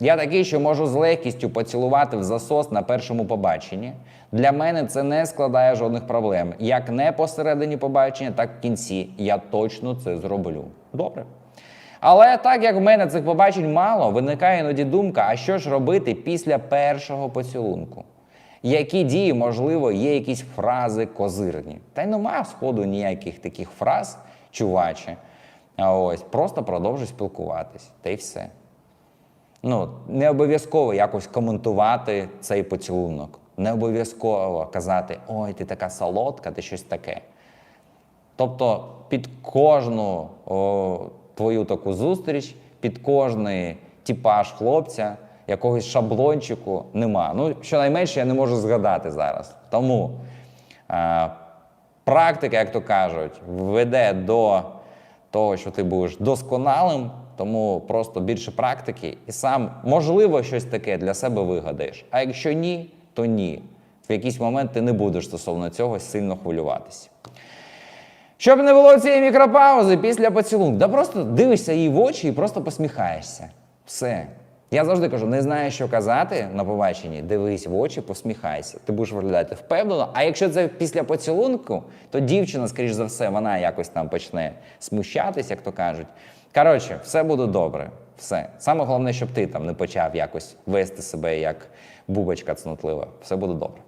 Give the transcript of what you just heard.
Я такий, що можу з легкістю поцілувати в засос на першому побаченні. Для мене це не складає жодних проблем. Як не посередині побачення, так в кінці. Я точно це зроблю. Добре. Але так як в мене цих побачень мало, виникає іноді думка, а що ж робити після першого поцілунку? Які дії, можливо, є якісь фрази козирні? Та й нема сходу ніяких таких фраз, чуваче. Ось просто продовжуй спілкуватись, та й все. Ну, не обов'язково якось коментувати цей поцілунок. Не обов'язково казати, ой, ти така солодка, ти щось таке. Тобто під кожну о, твою таку зустріч, під кожний типаж хлопця, якогось шаблончику нема. Ну, щонайменше я не можу згадати зараз. Тому е, практика, як то кажуть, веде до того, що ти будеш досконалим, тому просто більше практики і сам, можливо, щось таке для себе вигадаєш. А якщо ні, то ні. В якийсь момент ти не будеш стосовно цього сильно хвилюватися. Щоб не було цієї мікропаузи після поцілунку, да просто дивишся їй в очі і просто посміхаєшся. Все. Я завжди кажу, не знаєш, що казати на побаченні, дивись в очі, посміхайся. Ти будеш виглядати впевнено. А якщо це після поцілунку, то дівчина, скоріш за все, вона якось там почне смущатись, як то кажуть. Коротше, все буде добре. Все. Саме головне, щоб ти там не почав якось вести себе як бубочка цнотлива. Все буде добре.